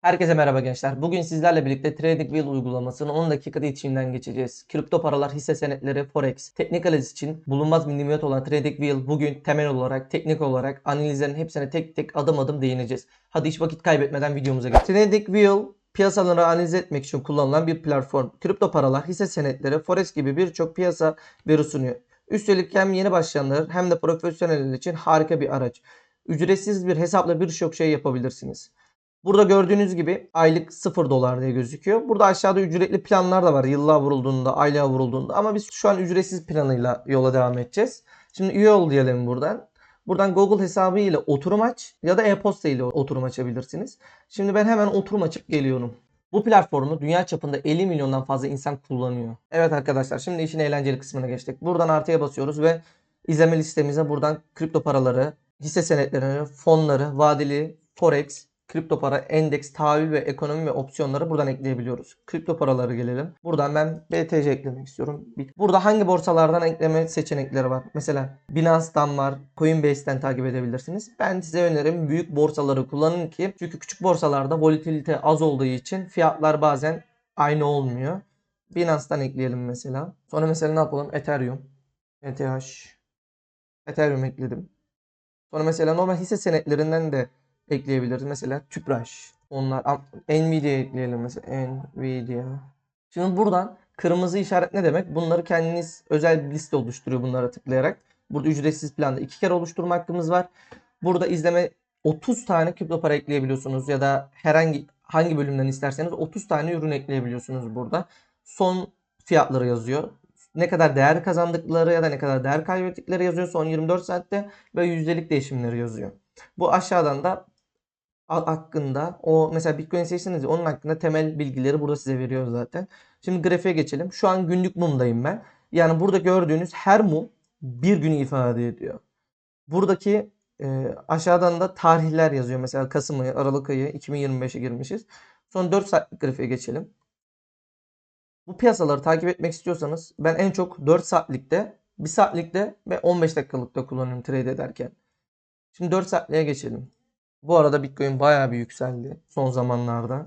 Herkese merhaba gençler. Bugün sizlerle birlikte TradingView uygulamasını 10 dakikada içinden geçeceğiz. Kripto paralar, hisse senetleri, forex, teknik analiz için bulunmaz nimet olan TradingView bugün temel olarak, teknik olarak analizlerin hepsine tek tek adım adım değineceğiz. Hadi hiç vakit kaybetmeden videomuza geçelim. TradingView piyasaları analiz etmek için kullanılan bir platform. Kripto paralar, hisse senetleri, forex gibi birçok piyasa veri sunuyor. Üstelik hem yeni başlayanlar hem de profesyoneller için harika bir araç. Ücretsiz bir hesapla birçok şey yapabilirsiniz. Burada gördüğünüz gibi aylık 0 dolar diye gözüküyor. Burada aşağıda ücretli planlar da var. Yıllığa vurulduğunda, aylığa vurulduğunda. Ama biz şu an ücretsiz planıyla yola devam edeceğiz. Şimdi üye ol diyelim buradan. Buradan Google hesabı ile oturum aç ya da e-posta ile oturum açabilirsiniz. Şimdi ben hemen oturum açıp geliyorum. Bu platformu dünya çapında 50 milyondan fazla insan kullanıyor. Evet arkadaşlar şimdi işin eğlenceli kısmına geçtik. Buradan artıya basıyoruz ve izleme listemize buradan kripto paraları, hisse senetlerini, fonları, vadeli, forex, kripto para, endeks, tahvil ve ekonomi ve opsiyonları buradan ekleyebiliyoruz. Kripto paraları gelelim. Buradan ben BTC eklemek istiyorum. Burada hangi borsalardan ekleme seçenekleri var? Mesela Binance'dan var, Coinbase'den takip edebilirsiniz. Ben size önerim büyük borsaları kullanın ki çünkü küçük borsalarda volatilite az olduğu için fiyatlar bazen aynı olmuyor. Binance'dan ekleyelim mesela. Sonra mesela ne yapalım? Ethereum, ETH, Ethereum ekledim. Sonra mesela normal hisse senetlerinden de ekleyebiliriz. Mesela Tüpraş. Onlar Nvidia ekleyelim mesela. Nvidia. Şimdi buradan kırmızı işaret ne demek? Bunları kendiniz özel bir liste oluşturuyor bunlara tıklayarak. Burada ücretsiz planda iki kere oluşturma hakkımız var. Burada izleme 30 tane kripto para ekleyebiliyorsunuz ya da herhangi hangi bölümden isterseniz 30 tane ürün ekleyebiliyorsunuz burada. Son fiyatları yazıyor. Ne kadar değer kazandıkları ya da ne kadar değer kaybettikleri yazıyor son 24 saatte ve yüzdelik değişimleri yazıyor. Bu aşağıdan da hakkında o mesela Bitcoin seçseniz onun hakkında temel bilgileri burada size veriyor zaten. Şimdi grafiğe geçelim. Şu an günlük mumdayım ben. Yani burada gördüğünüz her mum bir günü ifade ediyor. Buradaki e, aşağıdan da tarihler yazıyor. Mesela Kasım ayı, Aralık ayı 2025'e girmişiz. Son 4 saatlik grafiğe geçelim. Bu piyasaları takip etmek istiyorsanız ben en çok 4 saatlikte, 1 saatlikte ve 15 dakikalıkta kullanıyorum trade ederken. Şimdi 4 saatliğe geçelim. Bu arada Bitcoin bayağı bir yükseldi son zamanlarda.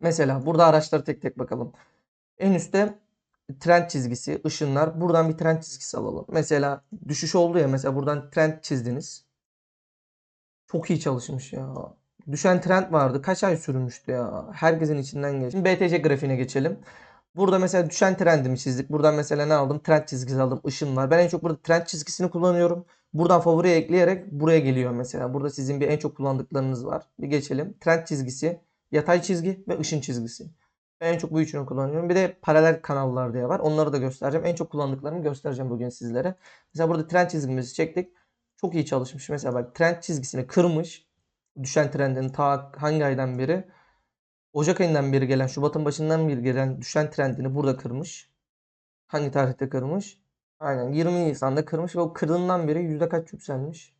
Mesela burada araçları tek tek bakalım. En üstte trend çizgisi, ışınlar. Buradan bir trend çizgisi alalım. Mesela düşüş oldu ya mesela buradan trend çizdiniz. Çok iyi çalışmış ya. Düşen trend vardı. Kaç ay sürmüştü ya. Herkesin içinden geçti. Şimdi BTC grafiğine geçelim. Burada mesela düşen trendimi çizdik. Buradan mesela ne aldım? Trend çizgisi aldım. Işın var. Ben en çok burada trend çizgisini kullanıyorum. Buradan favoriye ekleyerek buraya geliyor mesela. Burada sizin bir en çok kullandıklarınız var. Bir geçelim. Trend çizgisi, yatay çizgi ve ışın çizgisi. Ben en çok bu üçünü kullanıyorum. Bir de paralel kanallar diye var. Onları da göstereceğim. En çok kullandıklarımı göstereceğim bugün sizlere. Mesela burada trend çizgimizi çektik. Çok iyi çalışmış. Mesela bak trend çizgisini kırmış. Düşen trendin ta hangi aydan beri? Ocak ayından beri gelen, Şubat'ın başından beri gelen düşen trendini burada kırmış. Hangi tarihte kırmış? Aynen 20 Nisan'da kırmış ve o kırdığından beri yüzde kaç yükselmiş?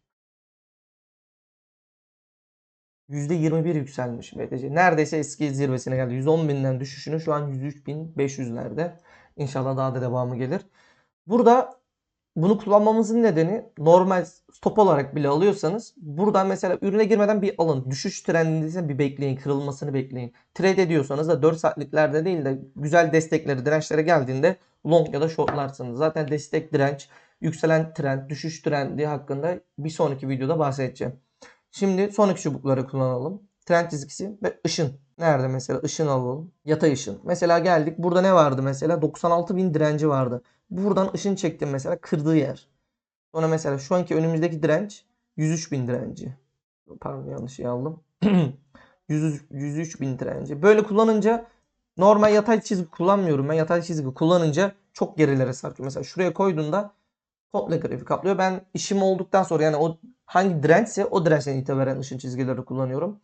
%21 yükselmiş BTC. Neredeyse eski zirvesine geldi. 110 binden düşüşünü şu an 103.500'lerde. İnşallah daha da devamı gelir. Burada bunu kullanmamızın nedeni normal stop olarak bile alıyorsanız buradan mesela ürüne girmeden bir alın. Düşüş trendindeyse bir bekleyin. Kırılmasını bekleyin. Trade ediyorsanız da 4 saatliklerde değil de güzel destekleri dirençlere geldiğinde long ya da shortlarsınız. Zaten destek direnç, yükselen trend, düşüş trendi hakkında bir sonraki videoda bahsedeceğim. Şimdi sonraki çubukları kullanalım. Trend çizgisi ve ışın. Nerede mesela ışın alalım. Yatay ışın. Mesela geldik. Burada ne vardı mesela? 96 bin direnci vardı. Buradan ışın çektim mesela kırdığı yer. Sonra mesela şu anki önümüzdeki direnç 103 bin direnci. Pardon yanlış şey aldım. 100, 103 bin direnci. Böyle kullanınca normal yatay çizgi kullanmıyorum. Ben yatay çizgi kullanınca çok gerilere sarkıyor. Mesela şuraya koyduğunda komple grafik kaplıyor. Ben işim olduktan sonra yani o hangi dirençse o dirençten itibaren ışın çizgileri kullanıyorum.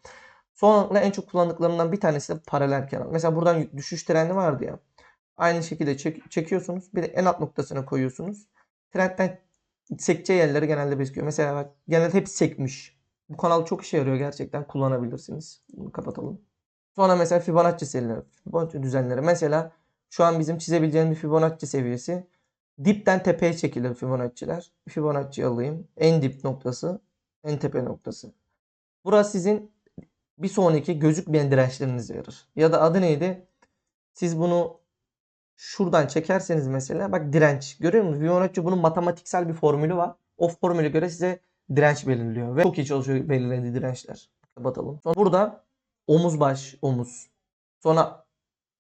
Sonra en çok kullandıklarımdan bir tanesi de paralel kenar. Mesela buradan düşüş trendi vardı ya. Aynı şekilde çek, çekiyorsunuz. Bir de en alt noktasına koyuyorsunuz. Trendten sekeceği yerleri genelde bezliyor. Mesela bak genelde hep sekmiş. Bu kanal çok işe yarıyor gerçekten. Kullanabilirsiniz. Bunu kapatalım. Sonra mesela Fibonacci serileri. Fibonacci düzenleri. Mesela şu an bizim çizebileceğimiz bir Fibonacci seviyesi. Dipten tepeye çekilir Fibonacci'ler. Fibonacci alayım. En dip noktası. En tepe noktası. Burası sizin bir sonraki gözükmeyen dirençlerinize yarar. Ya da adı neydi? Siz bunu şuradan çekerseniz mesela bak direnç görüyor musunuz? Fibonacci bunun matematiksel bir formülü var. O formüle göre size direnç belirliyor ve çok iyi çalışıyor belirlediği dirençler. Kapatalım. Sonra burada omuz baş omuz. Sonra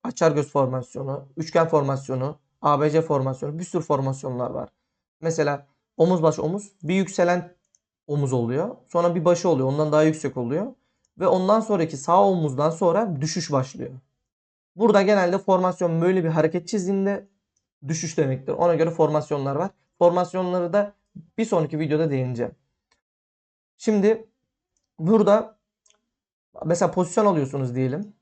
açar göz formasyonu, üçgen formasyonu, ABC formasyonu bir sürü formasyonlar var. Mesela omuz baş omuz bir yükselen omuz oluyor. Sonra bir başı oluyor. Ondan daha yüksek oluyor. Ve ondan sonraki sağ omuzdan sonra düşüş başlıyor. Burada genelde formasyon böyle bir hareket çizdiğinde düşüş demektir. Ona göre formasyonlar var. Formasyonları da bir sonraki videoda değineceğim. Şimdi burada mesela pozisyon alıyorsunuz diyelim.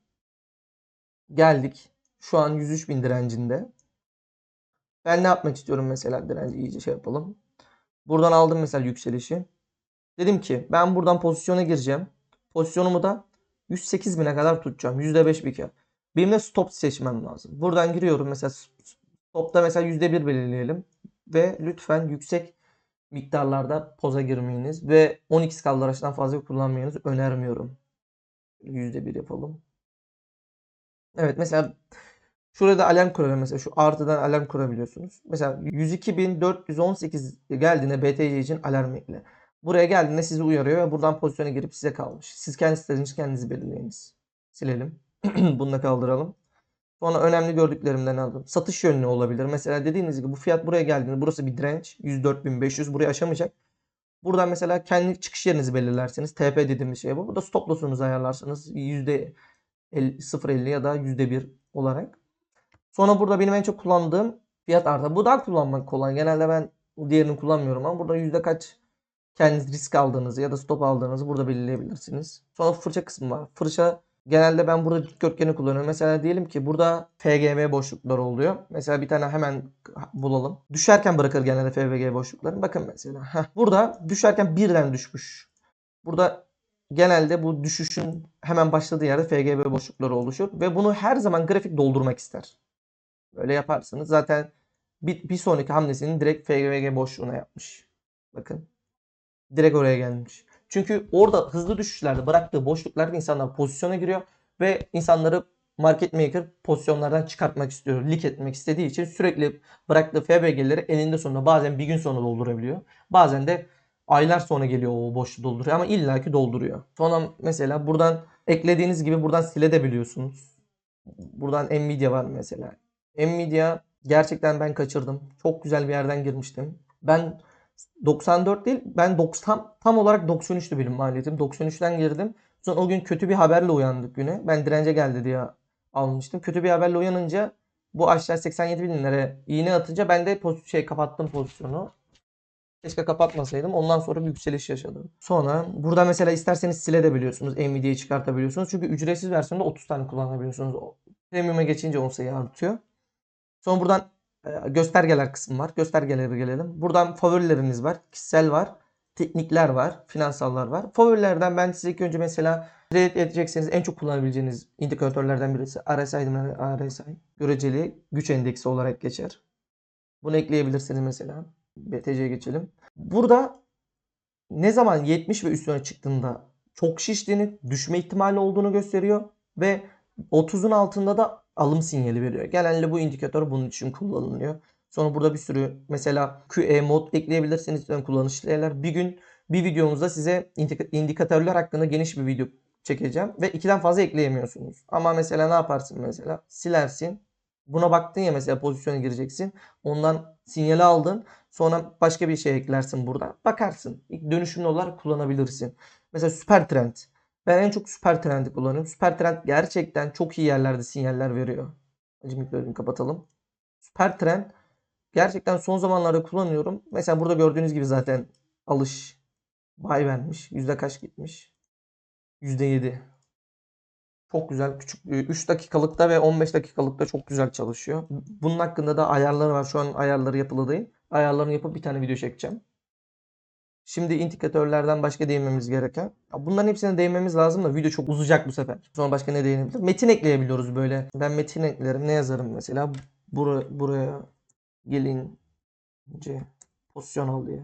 Geldik. Şu an 103 bin direncinde. Ben ne yapmak istiyorum mesela direnci iyice şey yapalım. Buradan aldım mesela yükselişi. Dedim ki ben buradan pozisyona gireceğim. Pozisyonumu da 108 bine kadar tutacağım. %5 bir kere. Benim de stop seçmem lazım. Buradan giriyorum mesela stopta mesela %1 belirleyelim. Ve lütfen yüksek miktarlarda poza girmeyiniz. Ve 12 kaldıraçtan fazla kullanmayınız. Önermiyorum. %1 yapalım. Evet mesela şurada alarm kurarım mesela şu artıdan alarm kurabiliyorsunuz. Mesela 102.418 geldiğinde BTC için alarm ekle. Buraya geldiğinde sizi uyarıyor ve buradan pozisyona girip size kalmış. Siz kendi istediğiniz kendinizi belirleyiniz. Silelim. Bunu da kaldıralım. Sonra önemli gördüklerimden aldım. Satış yönlü olabilir. Mesela dediğiniz gibi bu fiyat buraya geldiğinde burası bir direnç. 104.500 burayı aşamayacak. Buradan mesela kendi çıkış yerinizi belirlersiniz. TP dediğimiz şey bu. Burada stop loss'unuzu ayarlarsınız. %50, 0.50 ya da %1 olarak. Sonra burada benim en çok kullandığım fiyat arta. Bu daha kullanmak kolay. Genelde ben diğerini kullanmıyorum ama burada yüzde kaç kendiniz risk aldığınızı ya da stop aldığınızı burada belirleyebilirsiniz. Sonra fırça kısmı var. Fırça genelde ben burada dikdörtgeni kullanıyorum. Mesela diyelim ki burada FGB boşlukları oluyor. Mesela bir tane hemen bulalım. Düşerken bırakır genelde FGB boşluklarını. Bakın mesela. Heh. Burada düşerken birden düşmüş. Burada genelde bu düşüşün hemen başladığı yerde FGB boşlukları oluşur. Ve bunu her zaman grafik doldurmak ister. Böyle yaparsınız. Zaten bir, bir sonraki hamlesini direkt FGB boşluğuna yapmış. Bakın. Direkt oraya gelmiş. Çünkü orada hızlı düşüşlerde bıraktığı boşluklarda insanlar pozisyona giriyor ve insanları market maker pozisyonlardan çıkartmak istiyor. Lik etmek istediği için sürekli bıraktığı FBG'leri elinde sonunda bazen bir gün sonra doldurabiliyor. Bazen de aylar sonra geliyor o boşluğu dolduruyor ama illaki dolduruyor. Sonra mesela buradan eklediğiniz gibi buradan silebiliyorsunuz. Buradan Nvidia var mesela. Nvidia gerçekten ben kaçırdım. Çok güzel bir yerden girmiştim. Ben 94 değil ben 90 tam olarak 93'tü benim maliyetim. 93'ten girdim. Sonra o gün kötü bir haberle uyandık güne. Ben dirence geldi diye almıştım. Kötü bir haberle uyanınca bu aşağı 87 bin lira iğne atınca ben de poz- şey kapattım pozisyonu. Keşke kapatmasaydım. Ondan sonra bir yükseliş yaşadım. Sonra burada mesela isterseniz silebiliyorsunuz. Nvidia'yı çıkartabiliyorsunuz. Çünkü ücretsiz versiyonda 30 tane kullanabiliyorsunuz. Premium'a geçince 10 sayı artıyor. Sonra buradan göstergeler kısmı var. Göstergelere gelelim. Buradan favorileriniz var. Kişisel var. Teknikler var. Finansallar var. Favorilerden ben size ilk önce mesela trade edecekseniz en çok kullanabileceğiniz indikatörlerden birisi RSI, RSI göreceli güç endeksi olarak geçer. Bunu ekleyebilirsiniz mesela. BTC'ye geçelim. Burada ne zaman 70 ve üstüne çıktığında çok şiştiğini, düşme ihtimali olduğunu gösteriyor ve 30'un altında da alım sinyali veriyor. Genelde bu indikatör bunun için kullanılıyor. Sonra burada bir sürü mesela QE mod ekleyebilirsiniz ön kullanışlı yerler. Bir gün bir videomuzda size indik- indikatörler hakkında geniş bir video çekeceğim ve ikiden fazla ekleyemiyorsunuz. Ama mesela ne yaparsın mesela? Silersin. Buna baktın ya mesela pozisyona gireceksin. Ondan sinyali aldın. Sonra başka bir şey eklersin burada. Bakarsın. Dönüşümlü olarak kullanabilirsin. Mesela süper trend. Ben en çok süper trendi kullanıyorum. Süper trend gerçekten çok iyi yerlerde sinyaller veriyor. Acı mikrofonu kapatalım. Süper trend gerçekten son zamanlarda kullanıyorum. Mesela burada gördüğünüz gibi zaten alış buy vermiş. Yüzde kaç gitmiş? Yüzde yedi. Çok güzel. Küçük 3 dakikalıkta ve 15 dakikalıkta çok güzel çalışıyor. Bunun hakkında da ayarları var. Şu an ayarları yapılı. Ayarlarını yapıp bir tane video çekeceğim. Şimdi indikatörlerden başka değinmemiz gereken. Ya Bunların hepsine değinmemiz lazım da video çok uzayacak bu sefer. Sonra başka ne değinebilir? Metin ekleyebiliyoruz böyle. Ben metin eklerim. Ne yazarım mesela? Bura, buraya gelince pozisyon al diye.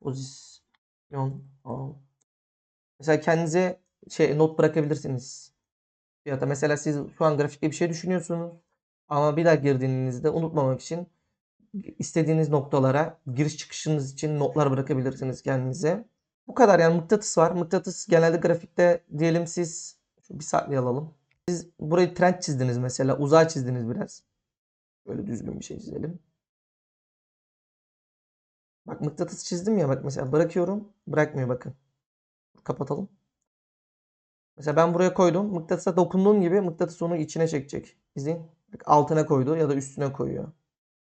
Pozisyon al. Mesela kendinize şey not bırakabilirsiniz. Fiyata mesela siz şu an grafikte bir şey düşünüyorsunuz ama bir daha girdiğinizde unutmamak için istediğiniz noktalara giriş çıkışınız için notlar bırakabilirsiniz kendinize. Bu kadar yani mıknatıs var. Mıknatıs genelde grafikte diyelim siz şu bir saniye alalım. Siz burayı trend çizdiniz mesela. Uzağa çizdiniz biraz. Böyle düzgün bir şey çizelim. Bak mıknatıs çizdim ya bak mesela bırakıyorum. Bırakmıyor bakın. Kapatalım. Mesela ben buraya koydum. Mıknatısa dokunduğum gibi mıknatıs onu içine çekecek. İzleyin. Altına koydu ya da üstüne koyuyor.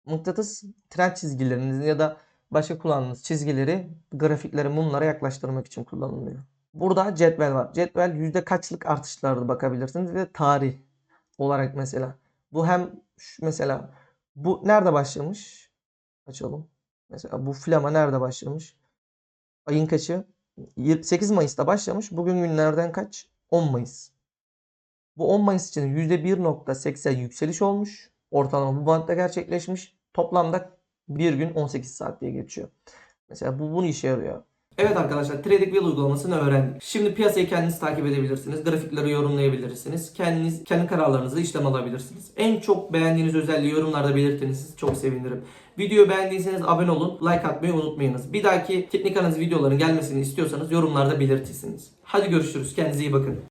Mıknatıs trend çizgilerinizi ya da başka kullandığınız çizgileri grafiklere mumlara yaklaştırmak için kullanılıyor. Burada cetvel var. Cetvel yüzde kaçlık artışlarda bakabilirsiniz ve tarih olarak mesela. Bu hem mesela bu nerede başlamış? Açalım. Mesela bu flama nerede başlamış? Ayın kaçı? 8 Mayıs'ta başlamış. Bugün günlerden kaç? 10 Mayıs. Bu 10 Mayıs için %1.80 yükseliş olmuş. Ortalama bu bantta gerçekleşmiş. Toplamda bir gün 18 saat diye geçiyor. Mesela bu bunu işe yarıyor. Evet arkadaşlar TradingView uygulamasını öğrendik. Şimdi piyasayı kendiniz takip edebilirsiniz. Grafikleri yorumlayabilirsiniz. Kendiniz kendi kararlarınızı işlem alabilirsiniz. En çok beğendiğiniz özelliği yorumlarda belirtirseniz çok sevinirim. Videoyu beğendiyseniz abone olun, like atmayı unutmayınız. Bir dahaki teknik analiz videoların gelmesini istiyorsanız yorumlarda belirtirsiniz. Hadi görüşürüz. Kendinize iyi bakın.